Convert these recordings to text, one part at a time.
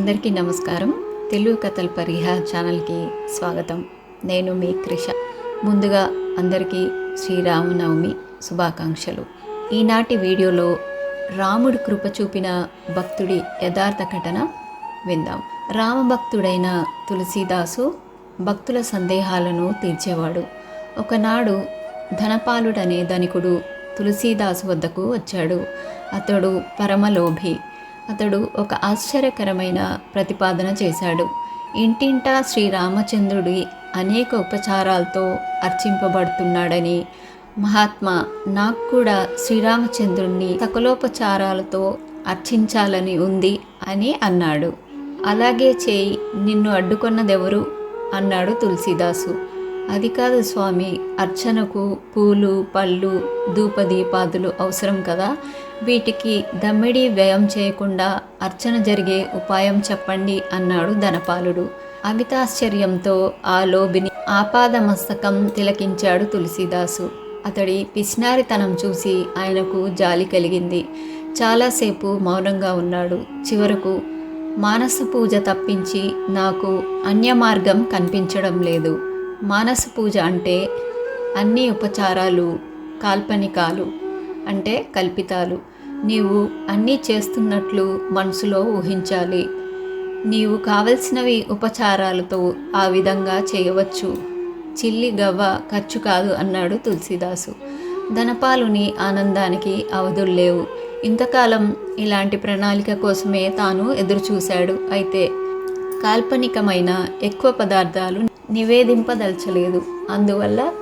అందరికీ నమస్కారం. తెలుగు కథల పరిహార్ ఛానల్కి స్వాగతం. నేను మీ క్రిష. ముందుగా అందరికీ శ్రీరామనవమి శుభాకాంక్షలు. ఈనాటి వీడియోలో రాముడు కృప చూపిన భక్తుడి యథార్థ ఘటన విందాం. రామభక్తుడైన తులసీదాసు భక్తుల సందేహాలను తీర్చేవాడు. ఒకనాడు ధనపాలుడనే ధనికుడు తులసీదాసు వద్దకు వచ్చాడు. అతడు పరమలోభి. అతడు ఒక ఆశ్చర్యకరమైన ప్రతిపాదన చేశాడు. ఇంటింటా శ్రీరామచంద్రుడి అనేక ఉపచారాలతో అర్చింపబడుతున్నాడని మహాత్మా నాకు కూడా శ్రీరామచంద్రుణ్ణి సకలోపచారాలతో అర్చించాలని ఉంది అని అన్నాడు. అలాగే చేయి నిన్ను అడ్డుకున్నదెవరు? అన్నాడు తులసీదాసు. అది కాదు స్వామి అర్చనకు పూలు పళ్ళు ధూపదీపాదులు అవసరం కదా? వీటికి దమ్మిడి వ్యయం చేయకుండా అర్చన జరిగే ఉపాయం చెప్పండి అన్నాడు ధనపాలుడు. అమితాశ్చర్యంతో ఆ లోబిని ఆపాదమస్తకం తిలకించాడు తులసీదాసు. అతడి పిస్నారితనం చూసి ఆయనకు జాలి కలిగింది. చాలాసేపు మౌనంగా ఉన్నాడు. చివరకు మానస పూజ తప్పించి నాకు అన్య మార్గం కనిపించడం లేదు. మానస పూజ అంటే అన్ని ఉపచారాలు కాల్పనికాలు అంటే కల్పితాలు. నీవు అన్నీ చేస్తున్నట్లు మనసులో ఊహించాలి. నీవు కావలసినవి ఉపచారాలతో ఆ విధంగా చేయవచ్చు. చిల్లి గవ్వ ఖర్చు కాదు అన్నాడు తులసిదాసు. ధనపాలుని ఆనందానికి అవధుల్లేవు ఇంతకాలం ఇలాంటి ప్రణాళిక కోసమే తాను ఎదురుచూశాడు. అయితే కాల్పనికమైన ఎక్కువ పదార్థాలు నివేదింపదలచలేదు. అందువల్ల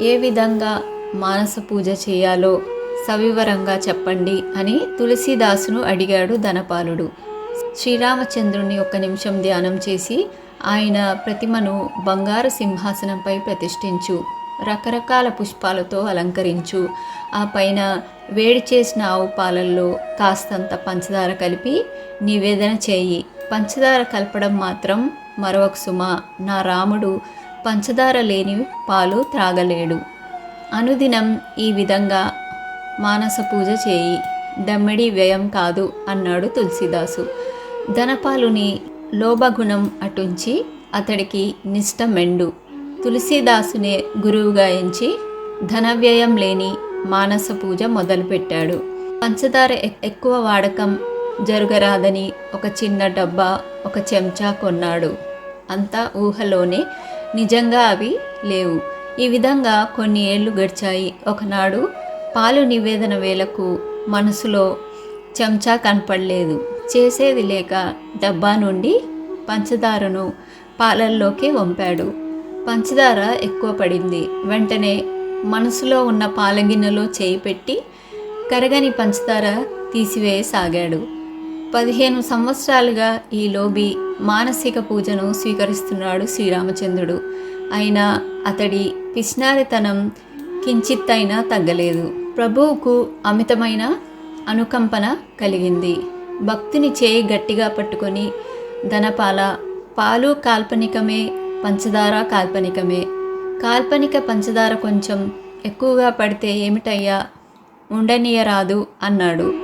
ఏ విధంగా మానస పూజ చేయాలో సవివరంగా చెప్పండి అని తులసీదాసును అడిగాడు ధనపాలుడు. శ్రీరామచంద్రుని ఒక్క నిమిషం ధ్యానం చేసి ఆయన ప్రతిమను బంగారు సింహాసనంపై ప్రతిష్ఠించు రకరకాల పుష్పాలతో అలంకరించు ఆ పైన వేడి చేసిన ఆవు పాలల్లో కాస్తంత పంచదార కలిపి నివేదన చేయి. పంచదార కలపడం మాత్రం మరొక సుమ నా రాముడు పంచదార లేని పాలు త్రాగలేడు. అనుదినం ఈ విధంగా మానస పూజ చేయి. దమ్మిడి వ్యయం కాదు అన్నాడు తులసిదాసు. ధనపాలుని లోభగుణం అటుంచి అతడికి నిష్ట మెండు. తులసీదాసునే గురువుగా ఎంచి ధనవ్యయం లేని మానస పూజ మొదలుపెట్టాడు. పంచదార ఎక్కువ వాడకం జరగరాదని ఒక చిన్న డబ్బా ఒక చెంచా కొన్నాడు. అంతా ఊహలోనే నిజంగా అవి లేవు. ఈ విధంగా కొన్ని ఏళ్ళు గడిచాయి. ఒకనాడు పాలు నివేదన వేలకు మనసులో చెంచా కనపడలేదు. చేసేది లేక డబ్బా నుండి పంచదారను పాలల్లోకి వంపాడు. పంచదార ఎక్కువ పడింది. వెంటనే మనసులో ఉన్న పాలగిన్నెలో చేయి పెట్టి కరగని పంచదార తీసివేయసాగాడు. పదిహేను సంవత్సరాలుగా ఈ లోబి మానసిక పూజను స్వీకరిస్తున్నాడు శ్రీరామచంద్రుడు. అయినా అతడి పిస్నారితనం కించిత్తైనా తగ్గలేదు. ప్రభువుకు అమితమైన అనుకంపన కలిగింది. భక్తిని చేయి గట్టిగా పట్టుకొని ధనపాల పాలు కాల్పనికమే పంచదార కాల్పనికమే. కాల్పనిక పంచదార కొంచెం ఎక్కువగా పడితే ఏమిటయ్యా? ఉండనీయరాదు అన్నాడు.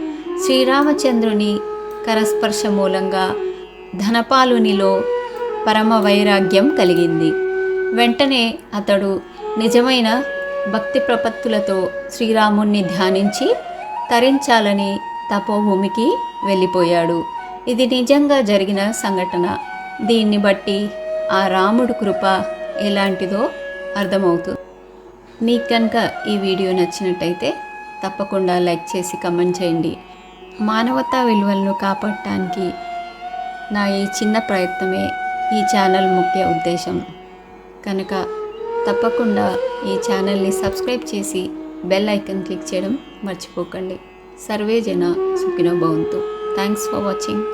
శ్రీరామచంద్రుని కరస్పర్శ మూలంగా ధనపాలునిలో పరమ వైరాగ్యం కలిగింది. వెంటనే అతడు నిజమైన భక్తి ప్రపత్తులతో శ్రీరాముణ్ణి ధ్యానించి తరించాలని తపోభూమికి వెళ్ళిపోయాడు. ఇది నిజంగా జరిగిన సంఘటన. దీన్ని బట్టి ఆ రాముడు కృప ఎలాంటిదో అర్థమవుతుంది. మీకు కనుక ఈ వీడియో నచ్చినట్టయితే తప్పకుండా లైక్ చేసి కమెంట్ చేయండి. మానవతా విలువలను కాపాడటానికి నా ఈ చిన్న ప్రయత్నమే ఈ ఛానల్ ముఖ్య ఉద్దేశం. కనుక తప్పకుండా ఈ ఛానల్ని సబ్స్క్రైబ్ చేసి బెల్ ఐకన్ క్లిక్ చేయడం మర్చిపోకండి. సర్వే జన సుఖినో భవంతు. Thanks for watching.